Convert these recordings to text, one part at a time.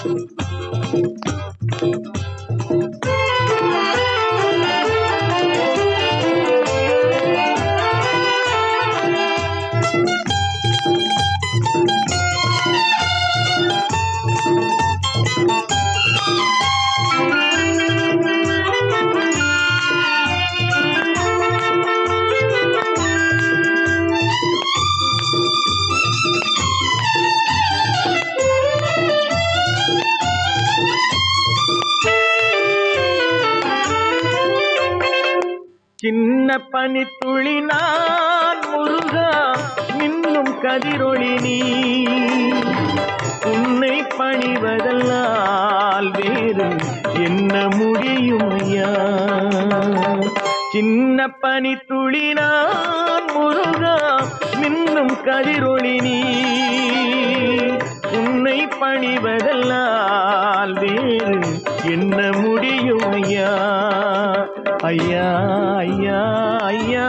Thank you. சின்ன பனித்துளி நான் முருகா நின்னும் கதிரொளி நீ. உன்னை பணிவதல்லால் வேறு என்ன முடியும் ஐயா? சின்ன பனித்துளி நான் முருகா நின்னும் கதிரொளி நீ. உன்னை பணிவதல்லால் வேறு என்ன முடியும் ஐயா? ஐயா ஐயா ஐயா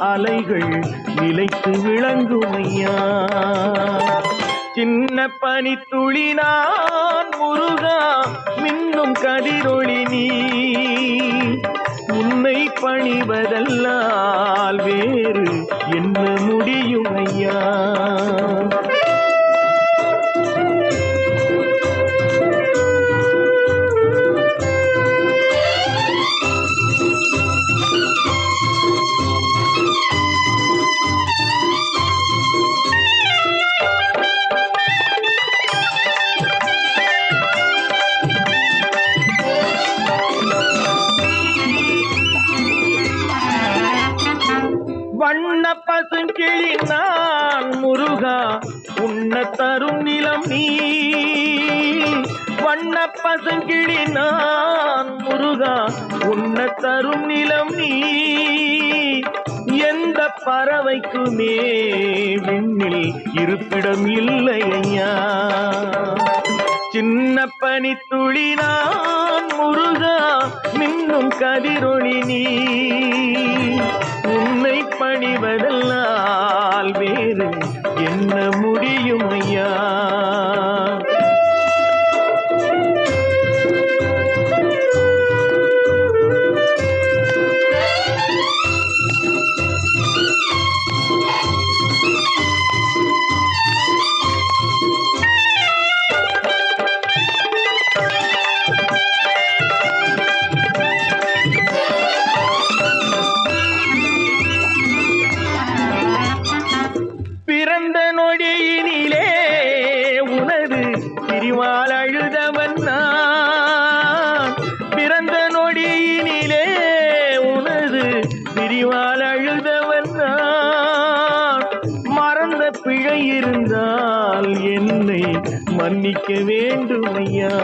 அலைகள் நிலைத்து விளங்குமையா? சின்ன பனி துளினான் முருகா மின்னும் கதிரொளி நீ. உன்னை பணிவதல்லால் வேறு என்ன முடியும் ஐயா? பசுங்கிளி நான் முருகா உன்ன தரும் நிலம் நீ. வண்ண பசங்கிழி நான் முருகா உன்ன தரும் நிலம் நீ. எந்த பறவைக்குமே விண்ணில் இருப்பிடம் இல்லை ஐயா சின்ன பனி நான் முருகா மின்னும் கதிரொளி நீ. பணிவதல்லால் வேறு. என்ன முடியும் பிரிவால் அழுதவன் நான். மறந்த பிழை இருந்தால் என்னை மன்னிக்க வேண்டும் ஐயா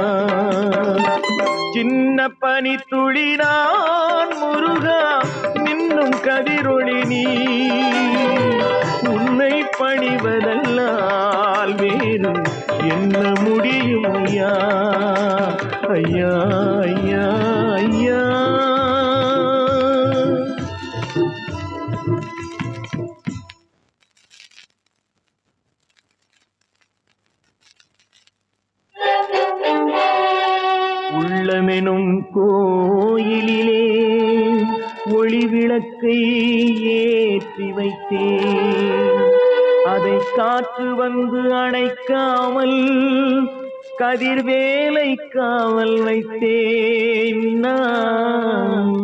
சின்ன பனி துளிதான் முருகா நின்னும் கதிரொளி நீ. உன்னை பணிவதல்லால் வேறு என்ன முடியும் ஐயா ஐயா ஐயா. உள்ளமெனும் கோயிலிலே ஒளி விளக்கை ஏற்றி வைத்தேன். அதை காற்று வந்து அணைக்காமல் கதிர்வேலை காவல் வைத்தேன் நான்.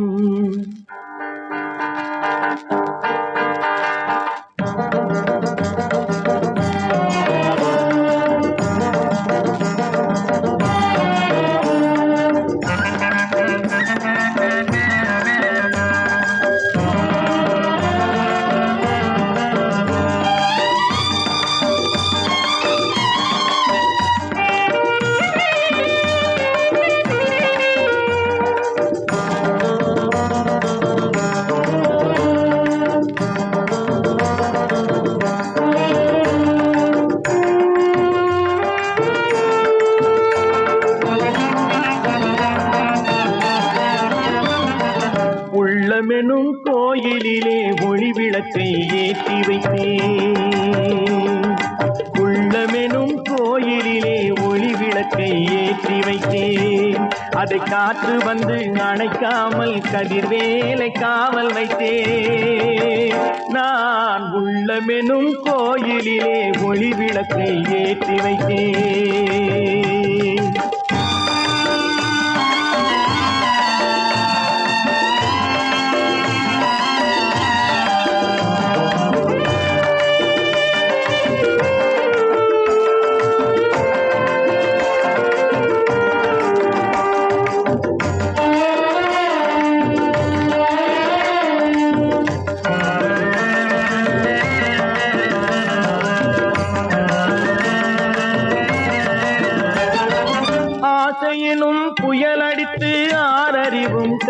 ஏற்றி வைத்தேன். அதை காற்று வந்து அணைக்காமல் கதிர்வேலை காவல் வைத்தேன். நான் உள்ளமெனும் கோயிலிலே ஒளி விளக்கை ஏற்றி வைத்தேன்.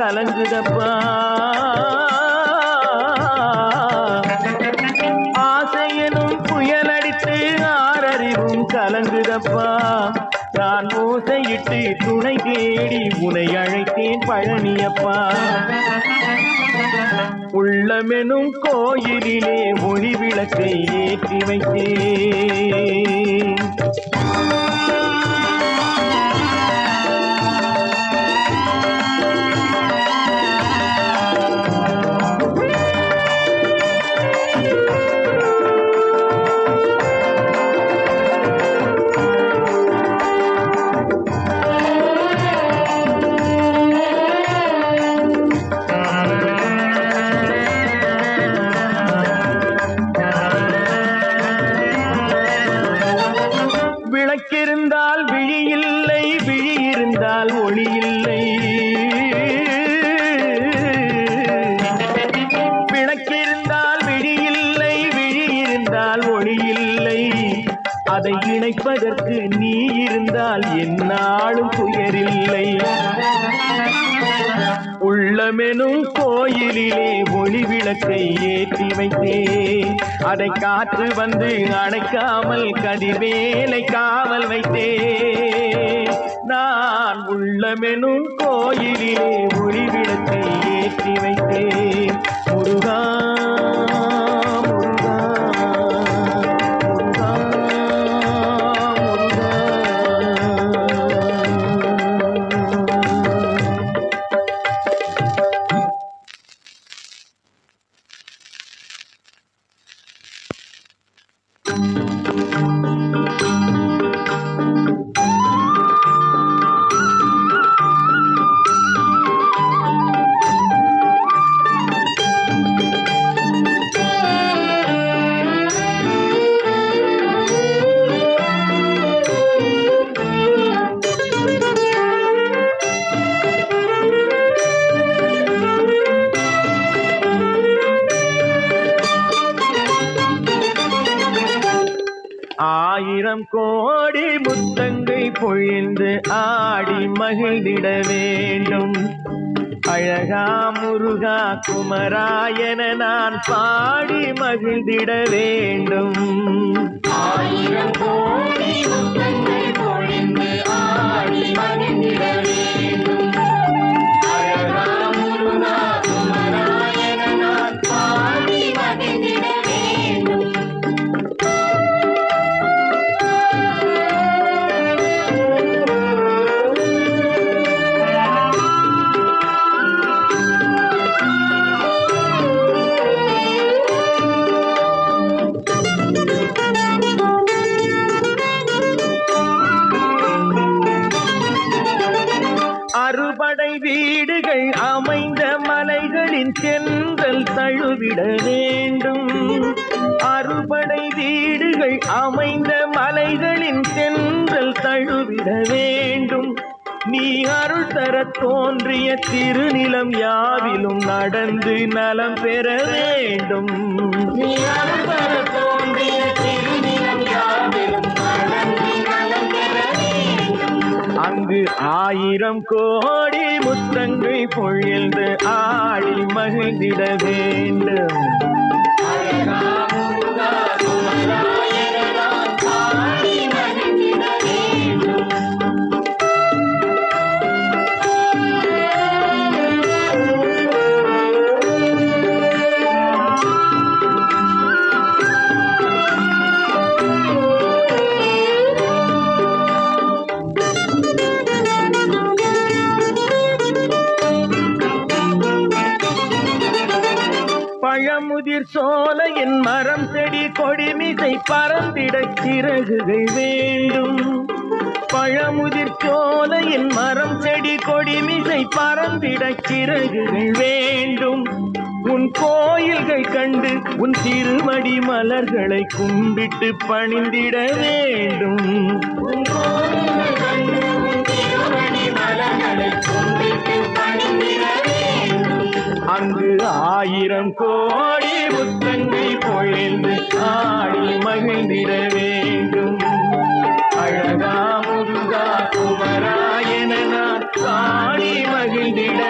கலங்குதப்பா ஆசையனும் புயலடித்து ஆறறிவும் கலங்குதப்பா. நான் ஓசையிட்டு துணை தேடி உனை அழைத்தேன் பழனியப்பா. உள்ளமெனும் கோயிலிலே ஒளி விளக்கை ஏற்றி வைத்தேன். மொழி இல்லை. அதை இணைப்பதற்கு நீ இருந்தால் என்னாலும் புயரில்லை உள்ளமெனும் கோயிலிலே ஒளி விளக்கை ஏற்றி வைத்தே அதை காற்று வந்து அணைக்காமல் கதிவேலை காவல் வைத்தே நான் உள்ளமெனும் கோயிலிலே ஒளி விளக்கை ஏற்றி வைத்தே முருகா முருகா ஆயிரம் கோடி முத்தங்கை பொழிந்து ஆடி மகிழ்ந்திட வேண்டும். அழகா முருகா குமராயன நான் பாடி மகிழ்ந்திட வேண்டும். ஆயிரம் கோடி முத்தங்கை பொழிந்து ஆடி மகிழ்ந்திட அமைந்த மலைகளின் சென்றல் தழுவிட வேண்டும். நீ அருள் தர தோன்றிய திருநிலம் யாவிலும் நடந்து நலம் பெற வேண்டும். நீ தோன்றிய திருநிலம் யாவிலும் அங்கு ஆயிரம் கோடி முத்தங்கள் பொழிந்து ஆடி மகிழ்ந்திட வேண்டும். பழமுதிர் சோலையின் மரம் செடி கொடிமிசை பறந்திட சிறகுகள் வேண்டும். பழமுதிர் சோலையின் மரம் செடி கொடிமிசை பறந்திட சிறகுகள் வேண்டும். உன் கோயில்கள் கண்டு உன் திருமடி மலர்களை கும்பிட்டு பணிந்திட வேண்டும். அங்கு ஆயிரம் கோடி புத்தங்கள் பொழிந்து ஆடி மகிழ்ந்திட வேண்டும். அழகா முருகா குமரா என நான் காடி மகிழ்ந்திட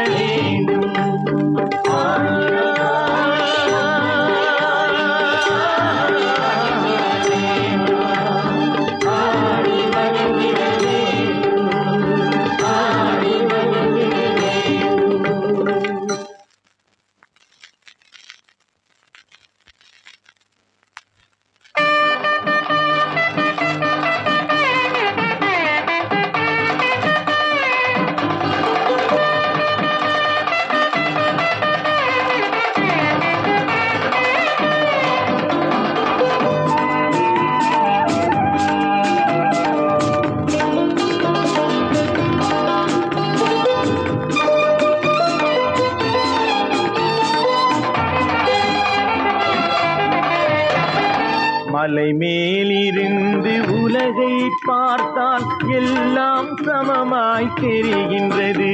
தெரிகின்றது.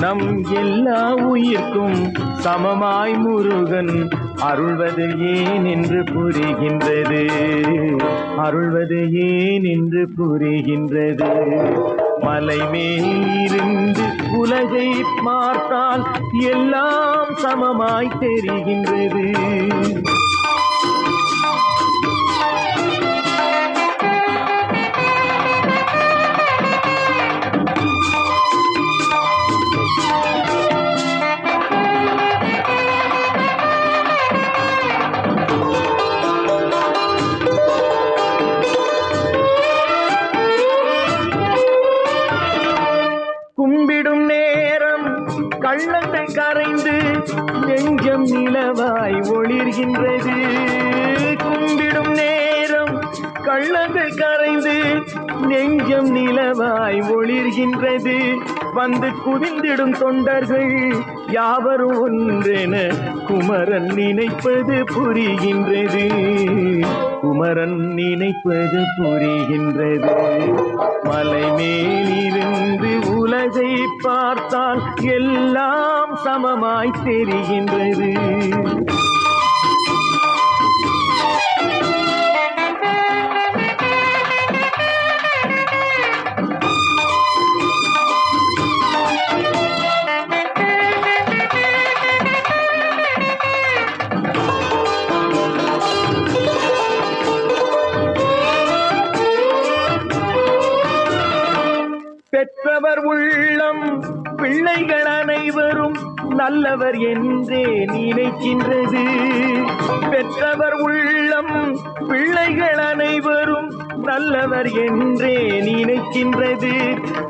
நம் எல்லா உயிர்க்கும் சமமாய் முருகன் அருள்வது ஏன் என்று புரிகின்றது. அருள்வது ஏன் என்று புரிகின்றது. மலை மேலிருந்து உலகை பார்த்தால் எல்லாம் சமமாய் தெரிகின்றது. உள்ளது கரைந்து நெஞ்சம் நிலவாய் ஒளிர்கின்றது. வந்து குவிந்திடும் தொண்டர்கள் யாவரும் ஒன்றென குமரன் நினைப்பது புரிகின்றது. குமரன் நினைப்பது புரிகின்றது. மலை மேலிருந்து உலகை பார்த்தால் எல்லாம் சமமாய் தெரிகின்றது. நல்லவர் என்றே நினைக்கின்றது. பெற்றவர் உள்ளம் பிள்ளைகள் அனைவரும் நல்லவர் என்றே நினைக்கின்றது.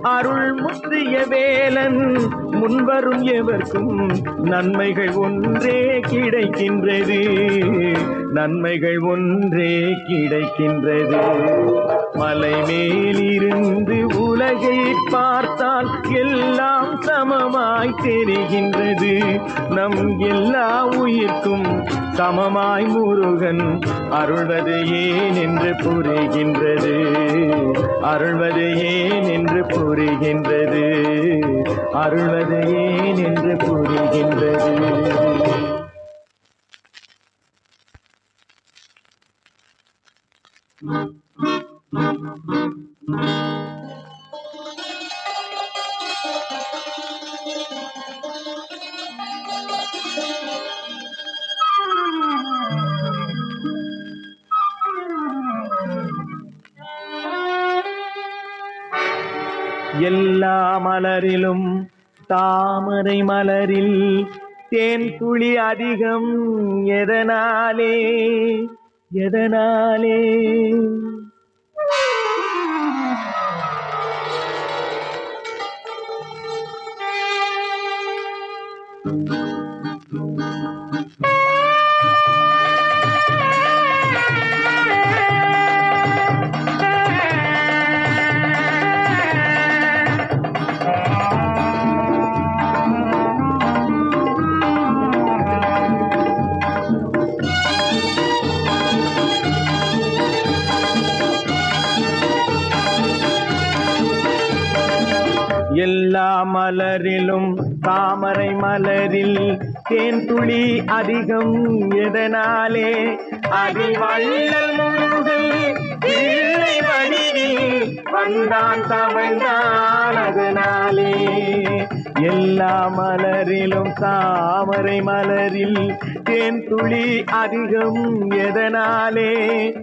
அருள் முத்திய வேலன் முன்வரும் எவர்க்கும் நன்மைகள் ஒன்றே கிடைக்கின்றது. நன்மைகள் ஒன்றே கிடைக்கின்றது. மலை மேலி தெரிகின்றது. நம் எல்லா உயிர்க்கும் சமமாய் முருகன் அருள்வது ஏன் என்று புரிகின்றது. அருள்வது ஏன் என்று புரிகின்றது. அருள்வது ஏன் என்று புரிகின்றது. எல்லா மலரிலும் தாமரை மலரில் தேன் துளி அதிகம். எதனாலே? எதனாலே? மலரில் தேன் துளி அதிகம் எதனாலே? அதில் வள்ளல் முருகன் பிள்ளை வடிவில் வந்தான் தவழ்ந்தான் அதனாலே. எல்லா மலரிலும் தாமரை மலரில் தேன் துளி அதிகம் எதனாலே?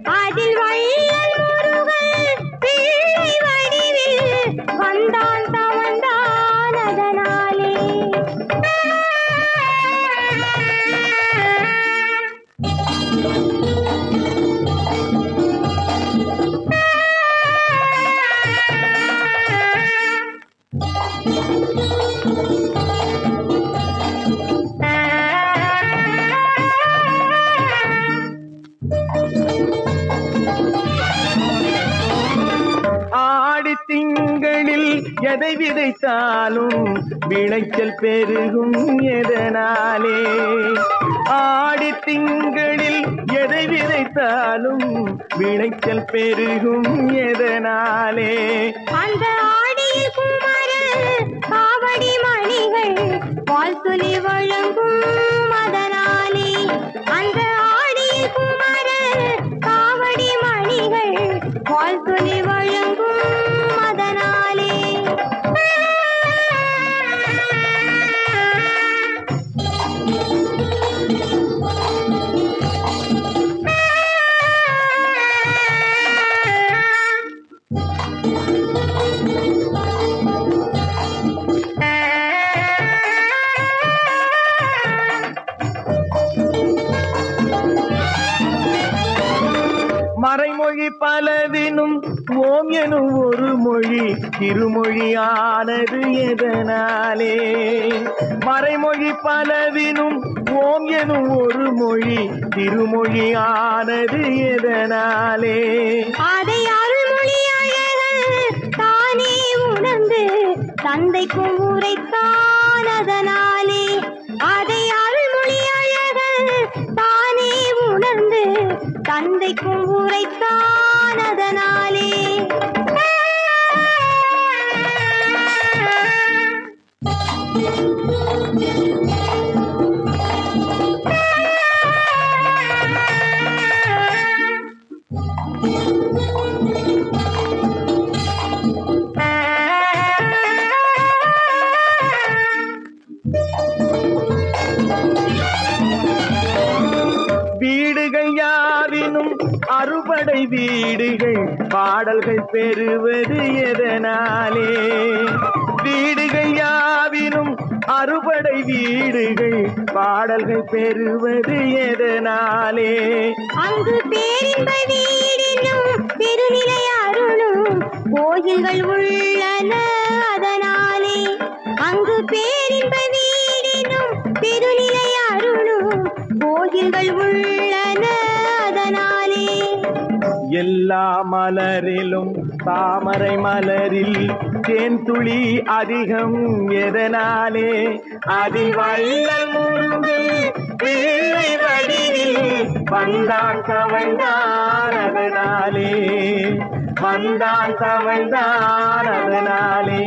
அதில் வள்ளல் முருகன் பிள்ளை வடிவில் வந்தான் எதை விதைத்தாலும் விளைச்சல் பெருகும் எதனாலே? ஆடி திங்களில் எதை விதைத்தாலும் விளைச்சல் பெருகும் எதனாலே? அந்த ஆடியில் குமரன் காவடி மணிகள் பால் துளி வழங்கும் அதனாலே. அந்த ஆடியில் குமரன் காவடி மணிகள் பால் ஒரு மொழி திருமொழியானது எதனாலே? மறைமொழி பலவினும் ஓம் எனும் ஒரு மொழி திருமொழியானது எதனாலே? அதை அருள்மொழி தானே உணர்ந்து தந்தைக்கும் உரைத்தான் அதனாலே. அதை அருள்மொழி தானே உணர்ந்து தந்தைக்கும் உரைத்தான் அறுபடை வீடுகள் பாடல்கள் பெறுவது எதனாலே? வீடுகள் யாவினும் அறுபடை வீடுகள் பாடல்கள் பெறுவது எதனாலே? அங்கு பேரின்ப வீடினும் பெருநிலை அருளும் கோயில்கள் உள்ளன அதனாலே. அங்கு பேரின்ப வீடினும் பெருநிலை அருளும் கோயில்கள் உள்ள எல்லா மலரிலும் தாமரை மலரில் தேன் துளி அதிகம் எதனாலே அதில் முருகன் பிள்ளை வடிவில் வந்தான் தவழ்ந்தான் அதனாலே வந்தான் தவழ்ந்தான் அதனாலே.